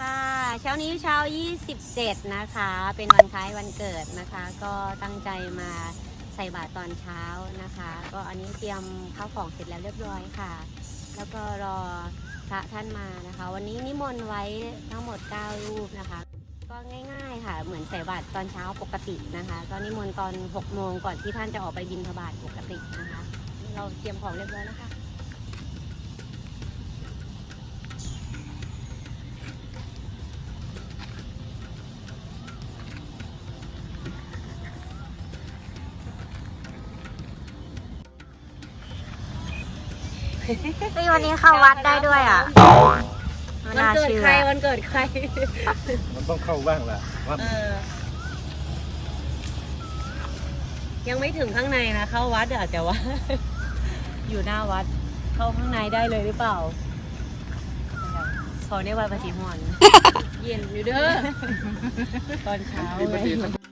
ค่ะ เช้านี้เช้า 27 นะคะ เป็นวันคล้ายวันเกิดนะคะ ก็ตั้งใจมาใส่บาตรตอนเช้านะคะ ก็อันนี้เตรียมข้าวของเสร็จแล้วเรียบร้อยค่ะ แล้วก็รอพระท่านมานะคะ วันนี้นิมนต์ไว้ทั้งหมด 9 รูปนะคะ ก็ง่ายๆค่ะ เหมือนใส่บาตรตอนเช้าปกตินะคะ ก็นิมนต์ตอน 6 โมงก่อนที่ท่านจะออกไปบิณฑบาตปกตินะคะ เราเตรียมของเรียบร้อยแล้วค่ะ เฮ้ยวันนี้เข้าวัดได้ด้วยอะไม่วันน่าเกิดเชื่อใครวันเกิดใคร มันต้องเข้าบ้างล่ะวัดเออ ยังไม่ถึงข้างในนะ เข้าวัดอะแต่ว่า อยู่หน้าวัด เข้าข้างในได้เลยหรือเปล่าขอในวันปฏิหอนเย็นอยู่เด้อ ตอนเช้ามีปฏิไง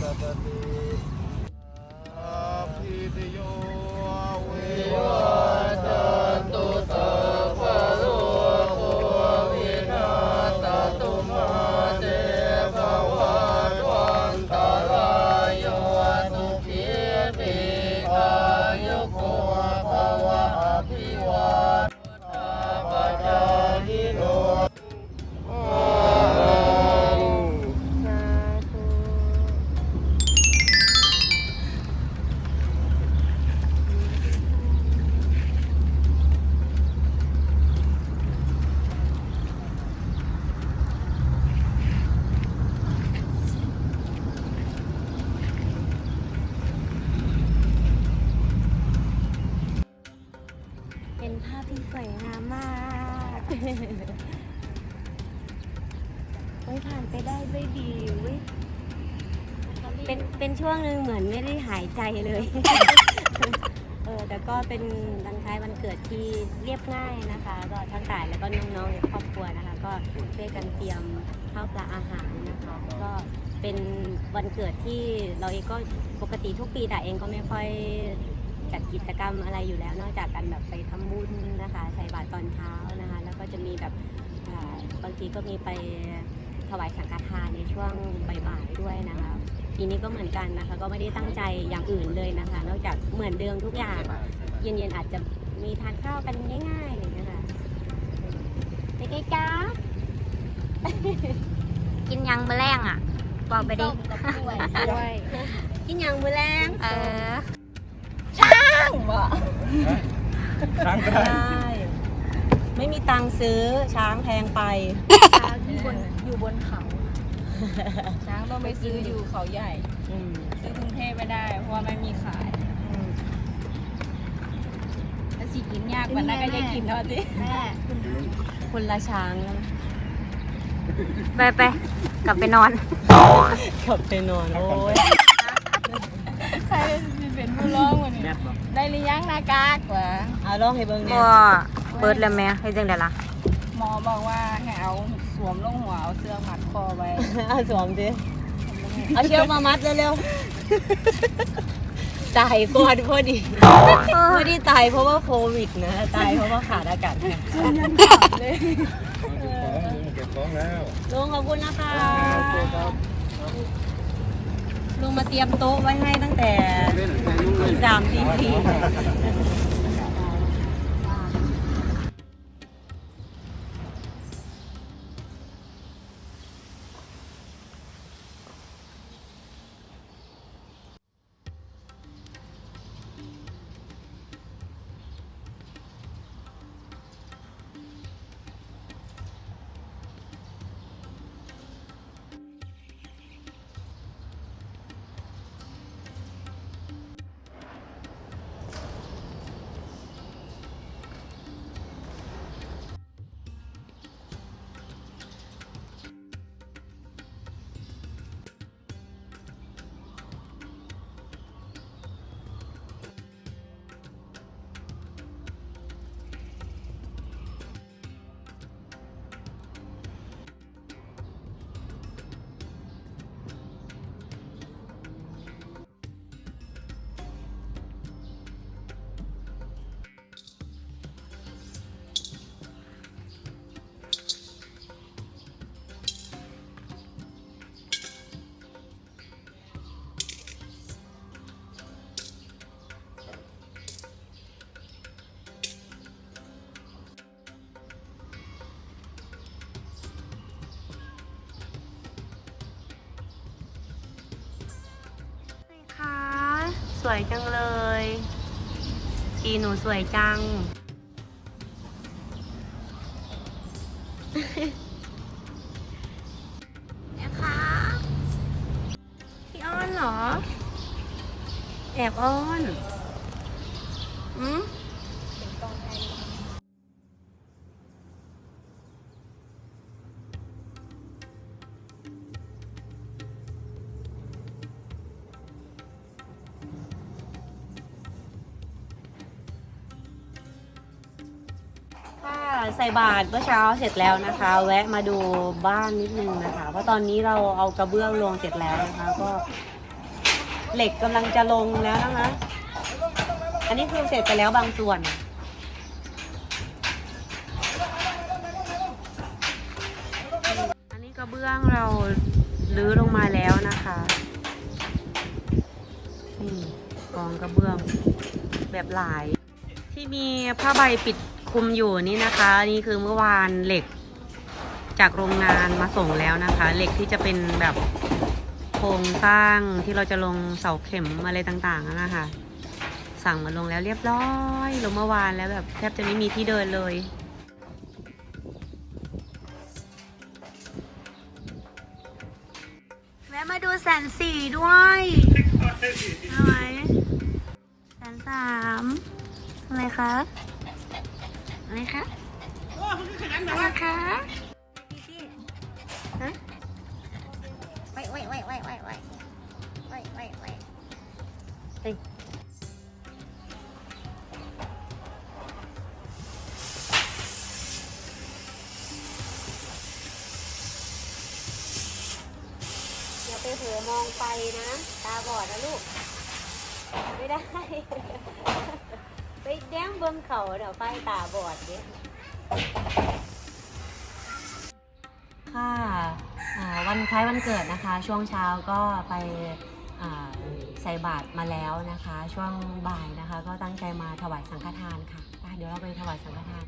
ทินพิ ช่วงหนึ่งเหมือนไม่ได้หายใจเลย เออแต่ก็เป็นวันคล้ายวันเกิดที่เรียบง่ายนะคะ ก็ทั้งต่ายแล้วก็น้องๆในครอบครัวนะคะ ก็ช่วยกันเตรียมข้าวปลาอาหารนะคะก็เป็นวันเกิดที่เราเองก็ปกติทุกปีแต่เองก็ไม่ค่อยจัดกิจกรรมอะไรอยู่แล้ว นอกจากการแบบไปทำบุญนะคะ ใส่บาตรตอนเช้านะคะ แล้วก็จะมีแบบอ่าบางทีก็มีไปทวายสังฆทานในช่วงบ่ายๆด้วยนะคะ ปีนี้ก็เหมือนกันนะคะ ก็ไม่ได้ตั้งใจอย่างอื่นเลยนะคะ นอกจากเหมือนเดิมทุกอย่าง เย็นๆอาจจะมีทานข้าวกันง่ายๆอะไรอย่างเลยนะคะไปไกลจ้ากินยังเบอร์แรงอะบอกไปดิกับกล้วยด้วยกินอย่างมือแรงเออช่างช้างก็ได้ได้ไม่มีตังค์ซื้อช้างแพงไปช้างอยู่บนอยู่บนเขา ช้างต้องไปซื้ออยู่เขาใหญ่อืมซื้อกรุงเทพไม่ได้ เพราะว่าไม่มีขายอืมถ้าสิกินยากกว่านั้นก็จะกินเท่าที่คนละช้างแล้วไปไปกลับไปนอน กลับไปนอนโอ้ยใครจะเป็นผู้ร้องวันนี้แมทบอกได้หรือยังหนากากวะเอาลองให้เบิ่งบ่เนี่ยเบิร์ดแล้วแม่ให้จังไดล่ะหมอบอกว่าให้เอา สวมลงหัวเอาเสื้อมัดคอไว้เอาสวมสิเอาเชือกมามัดเร็วๆตายก่อนพอดีไม่ได้ตายเพราะว่าโควิดนะตายเพราะว่าขาดอากาศเนี่ยเก็บของแล้วลุงขอบคุณนะคะโอเคครับลุงมาเตรียมโต๊ะไว้ให้ตั้งแต่เล่นแทนลุงเลยสามตีสี่ค่ สวยจังเลย ชีหนูสวยจัง นะคะ พี่อ้อนเหรอ แอบอ้อน อืม ส่บาตรเมื่อเช้าเสร็จแล้วนะคะ แวะมาดูบ้านนิดนึงนะคะเพราะตอนนี้เราเอากระเบื้องลงเสร็จแล้วนะคะ ก็ เหล็กกำลังจะลงแล้วนะคะ อันนี้คือเสร็จไปแล้วบางส่วนอันนี้กระเบื้องเราลื้อลงมาแล้วนะคะนี่กองกระเบื้องแบบหลาย ที่มีผ้าใบปิด คลุมอยู่นี่นะคะ นี่คือเมื่อวานเหล็กจากโรงงานมาส่งแล้วนะคะ เหล็กที่จะเป็นแบบโครงสร้างที่เราจะลงเสาเข็มอะไรต่างๆอะนะคะ สั่งมาลงแล้วเรียบร้อยลงเมื่อวานแล้วแบบแทบจะไม่มีที่เดินเลยแวะมาดูแสนสี่ด้วยทำไมแสนสามอะไรคะ อะไรคะอะไรคะฮะไว้ไว้ไว้ไว้ไว้ไว้ไว้ไว้ไว้อย่าไปเผลอมองไปนะ ตาบอดนะลูก ไม่ได้ ไปแดงเบิ่งเขาเดี๋ยวไปตาบอดเด้ค่ะอ่าวันคล้ายวันเกิดนะคะ ช่วงเช้าก็ไปอ่าใส่บาตรมาแล้วนะคะ ช่วงบ่ายนะคะ ก็ตั้งใจมาถวายสังฆทานค่ะไปเดี๋ยวเราไปถวายสังฆทาน